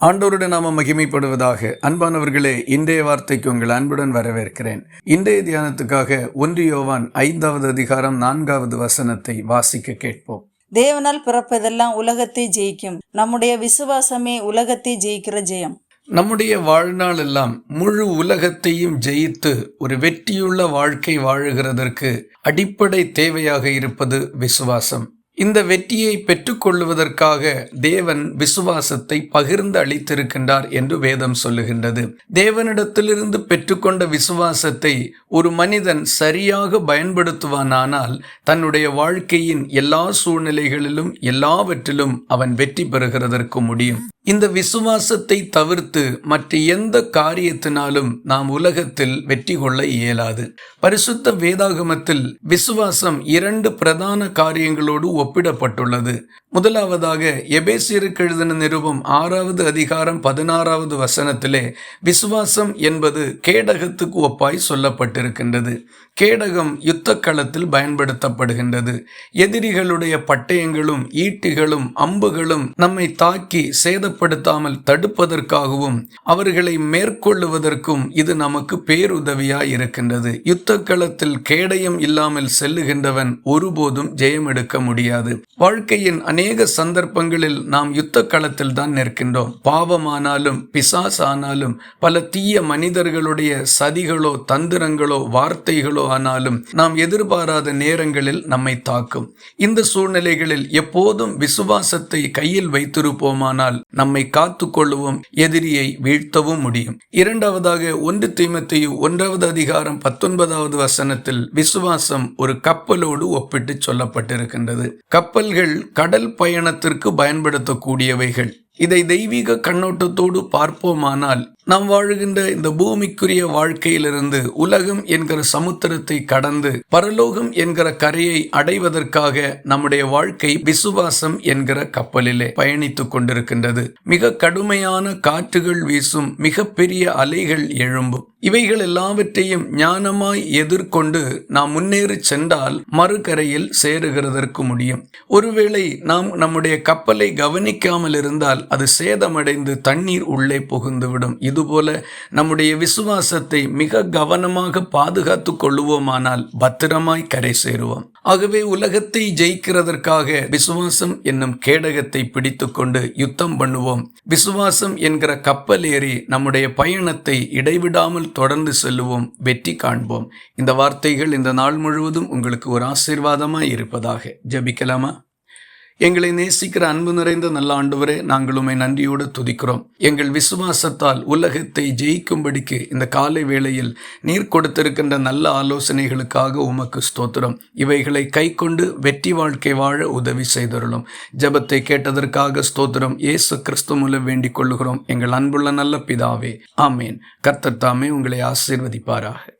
ஆண்டவருடன் நாம மகிமைப்படுவதாக. அன்பானவர்களே இன்றைய வார்த்தைக்கு உங்கள் அன்புடன் வரவேற்கிறேன். இன்றைய தியானத்துக்காக ஒன்று யோவான் ஐந்தாவது அதிகாரம் நான்காவது வசனத்தை வாசிக்க கேட்போம். தேவனால் பிறப்பதெல்லாம் உலகத்தை ஜெயிக்கும். நம்முடைய விசுவாசமே உலகத்தை ஜெயிக்கிற ஜெயம். நம்முடைய வாழ்நாள் எல்லாம் முழு உலகத்தையும் ஜெயித்து ஒரு வெற்றியுள்ள வாழ்க்கை வாழுகிறதற்கு அடிப்படை தேவையாக இருப்பது விசுவாசம். இந்த வெற்றியை பெற்றுக்கொள்வதற்காக தேவன் விசுவாசத்தை பகிர்ந்து அளித்திருக்கின்றார் என்று வேதம் சொல்லுகின்றது. தேவனிடத்திலிருந்து பெற்றுக்கொண்ட விசுவாசத்தை ஒரு மனிதன் சரியாக பயன்படுத்துவானானால் தன்னுடைய வாழ்க்கையின் எல்லா சூழ்நிலைகளிலும் எல்லாவற்றிலும் அவன் வெற்றி பெறுகிறதற்கு முடியும். இந்த விசுவாசத்தை தவிர்த்து மற்ற எந்த காரியத்தினாலும் நாம் உலகத்தில் வெற்றி கொள்ள இயலாது. பரிசுத்த வேதாகமத்தில் விசுவாசம் இரண்டு பிரதான காரியங்களோடு ஒப்பிடப்பட்டுள்ளது. முதலாவதாக எபேசியருக்கு எழுதின நிருபம் ஆறாவது அதிகாரம் பதினாறாவது வசனத்திலே விசுவாசம் என்பது கேடகத்துக்கு ஒப்பாய் சொல்லப்பட்டிருக்கின்றது. கேடகம் யுத்த களத்தில் பயன்படுத்தப்படுகின்றது. எதிரிகளுடைய பட்டயங்களும் ஈட்டிகளும் அம்புகளும் நம்மை தாக்கி சேத கட்டுப்படுத்தாமல் தடுப்பதற்காகவும் அவர்களை மேற்கொள்ளுவதற்கும் இது நமக்கு பேருதவியாய் இருக்கின்றது. யுத்த களத்தில் கேடயம் இல்லாமல் செல்லுகின்றவன் ஒருபோதும் ஜெயம் எடுக்க முடியாது. வாழ்க்கையின் அநேக சந்தர்ப்பங்களில் நாம் யுத்த களத்தில் தான் நிற்கின்றோம். பாவமானாலும் பிசாஸ் ஆனாலும் பல தீய மனிதர்களுடைய சதிகளோ தந்திரங்களோ வார்த்தைகளோ ஆனாலும் நாம் எதிர்பாராத நேரங்களில் நம்மை தாக்கும். இந்த சூழ்நிலைகளில் எப்போதும் விசுவாசத்தை கையில் வைத்திருப்போமானால் நம் நம்மை காத்து கொள்ளவும் எதிரியை வீழ்த்தவும் முடியும். இரண்டாவதாக ஒன்று தீமத்தையும் ஒன்றாவது அதிகாரம் பத்தொன்பதாவது வசனத்தில் விசுவாசம் ஒரு கப்பலோடு ஒப்பிட்டு சொல்லப்பட்டிருக்கின்றது. கப்பல்கள் கடல் பயணத்திற்கு பயன்படுத்தக்கூடியவைகள். இதை தெய்வீக கண்ணோட்டத்தோடு பார்ப்போமானால் நாம் வாழுகின்ற இந்த பூமிக்குரிய வாழ்க்கையிலிருந்து உலகம் என்கிற சமுத்திரத்தை கடந்து பரலோகம் என்கிற கரையை அடைவதற்காக நம்முடைய வாழ்க்கை விசுவாசம் என்கிற கப்பலிலே பயணித்துக் கொண்டிருக்கின்றது. மிக கடுமையான காற்றுகள் வீசும் மிகப்பெரிய அலைகள் எழும்பும். இவைகள் எல்லாவற்றையும் ஞானமாய் எதிர்கொண்டு நாம் முன்னேறி சென்றால் மறுகரையில் சேருகிறதற்கு முடியும். ஒருவேளை நாம் நம்முடைய கப்பலை கவனிக்காமல் இருந்தால் அது சேதமடைந்து தண்ணீர் உள்ளே புகுந்துவிடும். இதுபோல நம்முடைய விசுவாசத்தை மிக கவனமாக பாதுகாத்து கொள்ளுவோமானால் பத்திரமாய் கரை சேருவோம். ஆகவே உலகத்தை ஜெயிக்கிறதற்காக விசுவாசம் என்னும் கேடகத்தை பிடித்துக்கொண்டு யுத்தம் பண்ணுவோம். விசுவாசம் என்கிற கப்பல் ஏறி நம்முடைய பயணத்தை இடைவிடாமல் தொடர்ந்து செல்லுவோம் வெற்றி காண்போம். இந்த வார்த்தைகள் இந்த நாள் முழுவதும் உங்களுக்கு ஒரு ஆசீர்வாதமாய் இருப்பதாக. ஜபிக்கலாமா? எங்களை நேசிக்கிற அன்பு நிறைந்த நல்ல ஆண்டவரே நாங்கள் உமை நன்றியோடு துதிக்கிறோம். எங்கள் விசுவாசத்தால் உலகத்தை ஜெயிக்கும்படிக்கு இந்த காலை வேளையில் நீர் கொடுத்திருக்கின்ற நல்ல ஆலோசனைகளுக்காக உமக்கு ஸ்தோத்திரம். இவைகளை கை கொண்டு வெற்றி வாழ்க்கை வாழ உதவி செய்தருளும். ஜபத்தை கேட்டதற்காக ஸ்தோத்திரம். இயேசு கிறிஸ்து மூலம் வேண்டிக் கொள்ளுகிறோம். எங்கள் அன்புள்ள நல்ல பிதாவே ஆமேன். கர்த்தர் தாமே உங்களை ஆசீர்வதிப்பாராக.